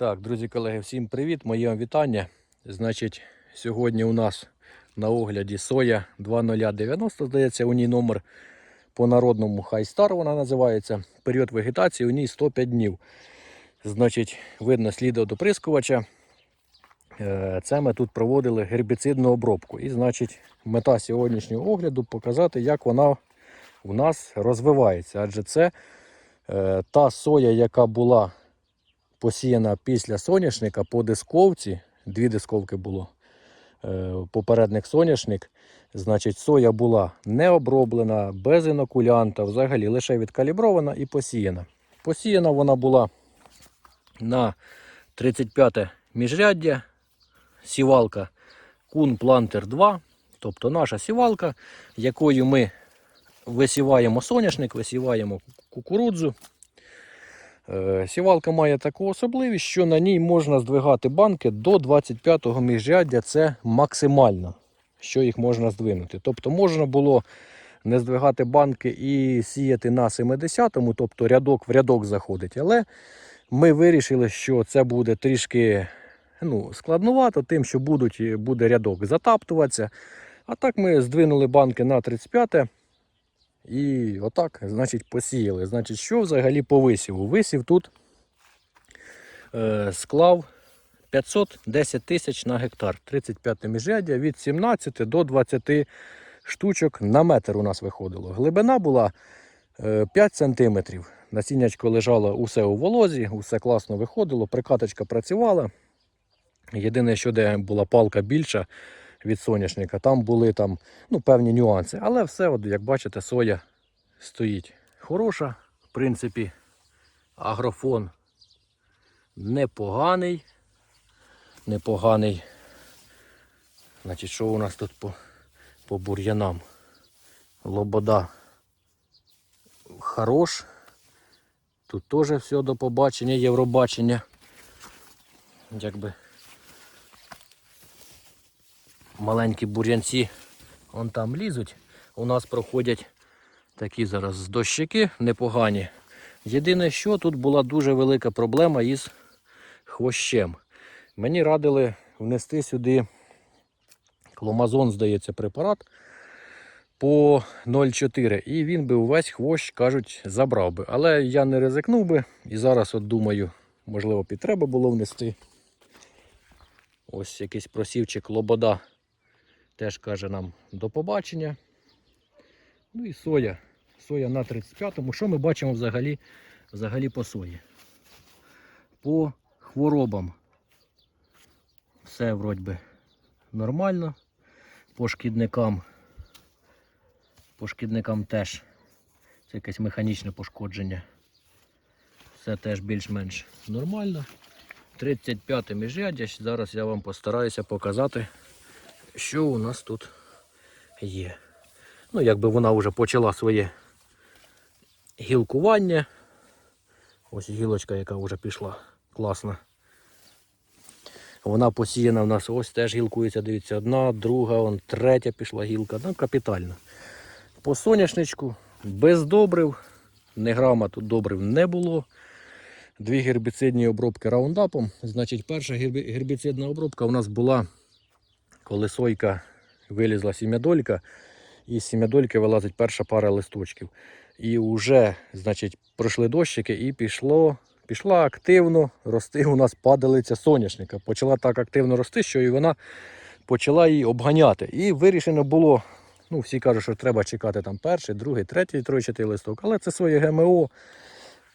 Так, друзі колеги, всім привіт, моє вам вітання. Значить, сьогодні у нас на огляді соя 2090, здається, у ній номер по народному Хайстар вона називається. Період вегетації у ній 105 днів. Значить, видно сліди від. Е, Це ми тут проводили гербіцидну обробку. І, значить, мета сьогоднішнього огляду показати, як вона у нас розвивається. Адже це е, та соя, яка була посіяна після соняшника по дисковці. Дві дисковки було. Е, Попередник соняшник. Значить, соя була не оброблена, без інокулянта, взагалі лише відкалібрована і посіяна. Посіяна вона була на 35 міжряддя. Сівалка Кун Плантер 2. Тобто наша сівалка, якою ми висіваємо соняшник, висіваємо кукурудзу. Е, Сівалка має таку особливість, що на ній можна здвигати банки до 25-го міжряддя. Це максимально, що їх можна здвинути. Тобто можна було не здвигати банки і сіяти на 70-му, тобто рядок в рядок заходить. Але ми вирішили, що це буде трішки ну, складнувато, тим, що будуть, буде рядок затаптуватися. А так ми здвинули банки на 35-те. І отак, значить, посіяли. Значить, що взагалі по висіву? Висів тут е, склав 510 тисяч на гектар. 35 міжряддя від 17 до 20 штучок на метр у нас виходило. Глибина була е, 5 см. Насіннячко лежало усе у волозі, усе класно виходило, прикаточка працювала. Єдине, що де була палка більша від соняшника, там були там, ну, певні нюанси. Але все, от, як бачите, соя стоїть хороша. В принципі, агрофон непоганий. Непоганий. Значить, що у нас тут по, по бур'янам? Лобода хорош. Тут теж все до побачення, євробачення. Якби маленькі бур'янці вон там лізуть. У нас проходять такі зараз дощики непогані. Єдине, що тут була дуже велика проблема із хвощем. Мені радили внести сюди кломазон, здається, препарат по 0,4. І він би увесь хвощ, кажуть, забрав би. Але я не ризикнув би. І зараз от думаю, можливо, підтреба було внести. Ось якийсь просівчик лобода теж каже нам до побачення. Ну і соя. Соя на 35-му. Що ми бачимо взагалі, взагалі по сої? По хворобам. Все вроді би нормально. По шкідникам. По шкідникам теж. Це якесь механічне пошкодження. Все теж більш-менш нормально. 35 міжряддя. Зараз я вам постараюся показати, що у нас тут є. Ну, якби вона вже почала своє гілкування. Ось гілочка, яка вже пішла. Класна. Вона посіяна в нас ось теж гілкується. Дивіться, одна, друга, вон, третя пішла гілка. Ну, капітально. По соняшничку без добрив. Не грама тут добрив не було. Дві гербіцидні обробки раундапом. Значить, перша гербіцидна обробка у нас була, коли сойка вилізла сім'ядолька, і з сім'ядольки вилазить перша пара листочків. І вже, значить, пройшли дощики і пішло, пішла активно рости у нас падалиця соняшника. Почала так активно рости, що і вона почала її обганяти. І вирішено було, ну всі кажуть, що треба чекати там перший, другий, третій, тройчатий листок. Але це своє ГМО.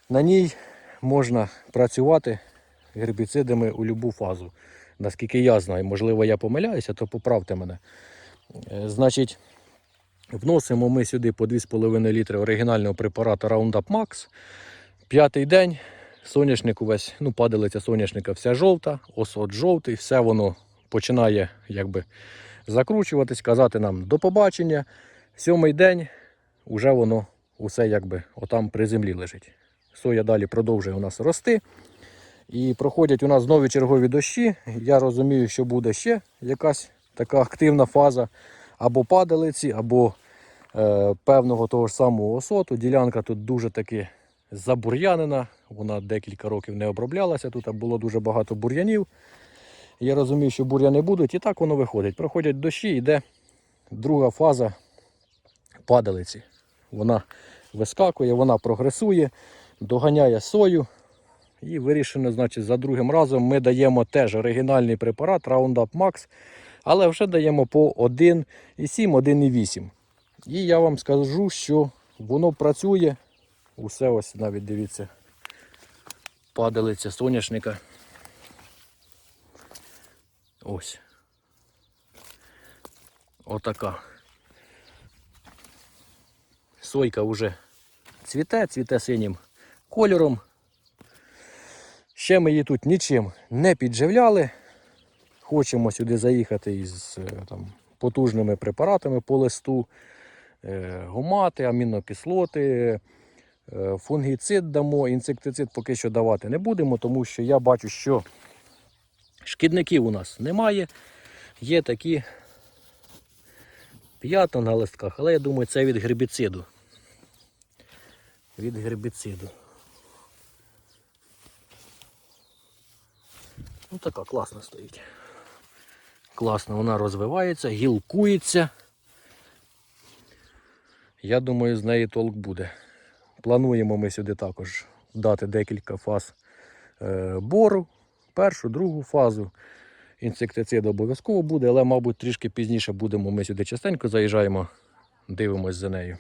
На ній можна працювати гербіцидами у будь-яку фазу. Наскільки я знаю, можливо, я помиляюся, то поправте мене. Е, Значить, вносимо ми сюди по 2,5 літри оригінального препарату Roundup Max. П'ятий день. Соняшник увесь, ну, падалиця соняшника вся жовта, осот жовтий, все воно починає якби закручуватись, казати нам до побачення. Сьомий день вже воно усе якби отам при землі лежить. Соя далі продовжує у нас рости. І проходять у нас нові чергові дощі. Я розумію, що буде ще якась така активна фаза або падалиці, або е, певного того ж самого осоту. Ділянка тут дуже таки забур'янена. Вона декілька років не оброблялася. Тут було дуже багато бур'янів. Я розумів, що бур'яни будуть, і так воно виходить. Проходять дощі, йде друга фаза падалиці. Вона вискакує, вона прогресує, доганяє сою. І вирішено, значить, за другим разом ми даємо теж оригінальний препарат Roundup Max, але вже даємо по 1,7, 1,8. І я вам скажу, що воно працює. Усе ось навіть дивіться, падалиця соняшника. Ось. Отака. Сойка вже цвіте, цвіте синім кольором. Ще ми її тут нічим не підживляли. Хочемо сюди заїхати із е, там, потужними препаратами по листу, е, гумати, амінокислоти, е, фунгіцид дамо, інсектицид поки що давати не будемо, тому що я бачу, що шкідників у нас немає. Є такі п'ята на листках, але я думаю, це від гербіциду. Від гербіциду. Ну така класно стоїть. Класно, вона розвивається, гілкується. Я думаю, з неї толк буде. Плануємо ми сюди також дати декілька фаз е, бору. Першу, другу фазу. Інсектицид обов'язково буде, але, мабуть, трішки пізніше будемо. Ми сюди частенько заїжджаємо, дивимось за нею.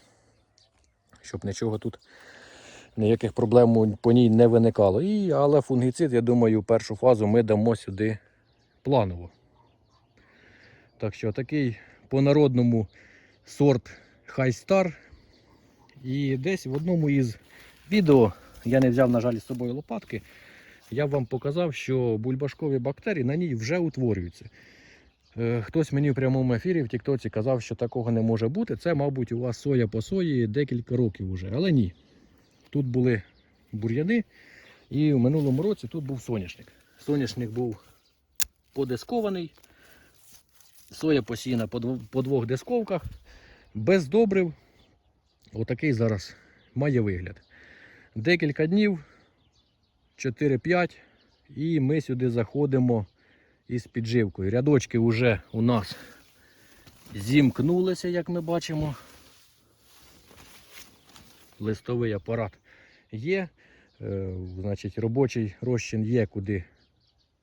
Щоб нічого тут, ніяких проблем по ній не виникало. І, але фунгіцид, я думаю, першу фазу ми дамо сюди планово. Так що такий по-народному сорт Хайстар. І десь в одному із відео, я не взяв, на жаль, з собою лопатки, я вам показав, що бульбашкові бактерії на ній вже утворюються. Е, Хтось мені в прямому ефірі в Тіктоці казав, що такого не може бути. Це, мабуть, у вас соя по сої декілька років вже. Але ні. Тут були бур'яни, і в минулому році тут був соняшник. Соняшник був подискований, соя посіяна по двох дисковках, без добрив. Отакий зараз має вигляд. Декілька днів, 4-5, і ми сюди заходимо із підживкою. Рядочки вже у нас зімкнулися, як ми бачимо. Листовий апарат є. Е, значить, робочий розчин є, куди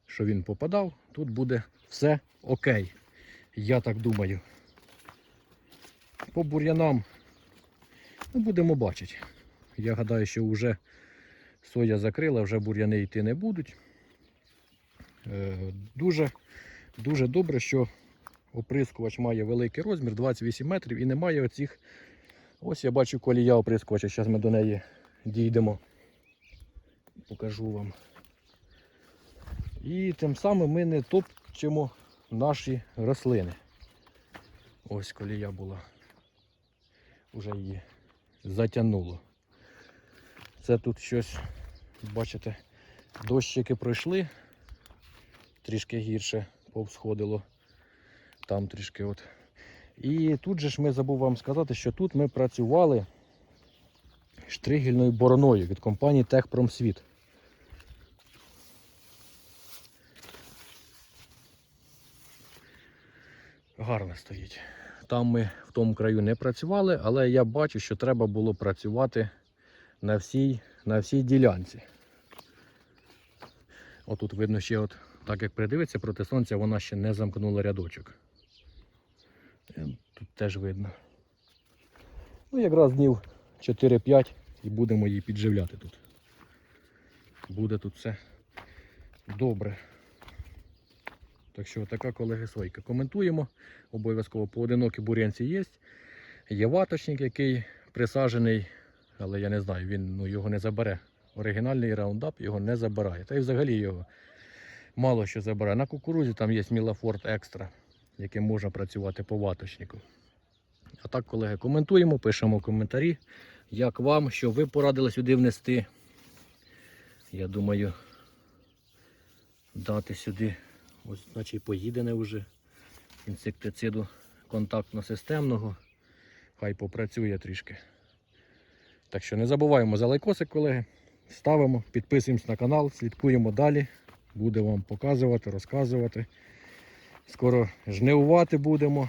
що він попадав. Тут буде все окей. Я так думаю. По бур'янам ну, будемо бачити. Я гадаю, що вже соя закрила, вже бур'яни йти не будуть. Е, Дуже, дуже добре, що оприскувач має великий розмір, 28 метрів, і немає оцих. Ось я бачу колія оприскувача, зараз ми до неї дійдемо. Покажу вам. І тим самим ми не топчемо наші рослини. Ось колія була. Уже її затягнуло. Це тут щось, бачите, дощики пройшли, трішки гірше повсходило. Там трішки от. І тут же ж ми забув вам сказати, що тут ми працювали штригельною бороною від компанії Техпромсвіт. Гарно стоїть. Там ми в тому краю не працювали, але я бачу, що треба було працювати на всій, на всій ділянці. Отут видно ще, от, так як придивиться проти сонця, вона ще не замкнула рядочок. Е, Тут теж видно. Ну, якраз днів 4-5 і будемо її підживляти тут. Буде тут все добре. Так що така колеги сойка. Коментуємо. Обов'язково поодинокі бурянці є. Є ваточник, який присаджений, але я не знаю, він ну, його не забере. Оригінальний раундап його не забирає. Та й взагалі його мало що забирає. На кукурузі там є Мілафорд Екстра, яким можна працювати по ваточнику. А так, колеги, коментуємо, пишемо коментарі. Як вам, що ви порадили сюди внести. Я думаю, дати сюди, ось наче й поїдене вже інсектициду контактно-системного. Хай попрацює трішки. Так що не забуваємо за лайкосик, колеги. ставимо, підписуємось на канал, слідкуємо далі. Буде вам показувати, розказувати. Скоро жнивувати будемо.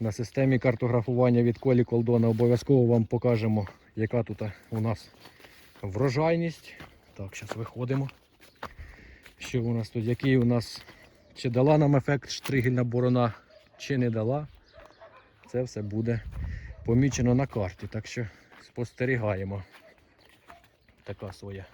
На системі картографування від Колі Колдона обов'язково вам покажемо, яка тут у нас врожайність. Так, зараз виходимо. Що у нас тут, який у нас, чи дала нам ефект штригельна борона, чи не дала. Це все буде помічено на карті. Так що спостерігаємо. Така своя.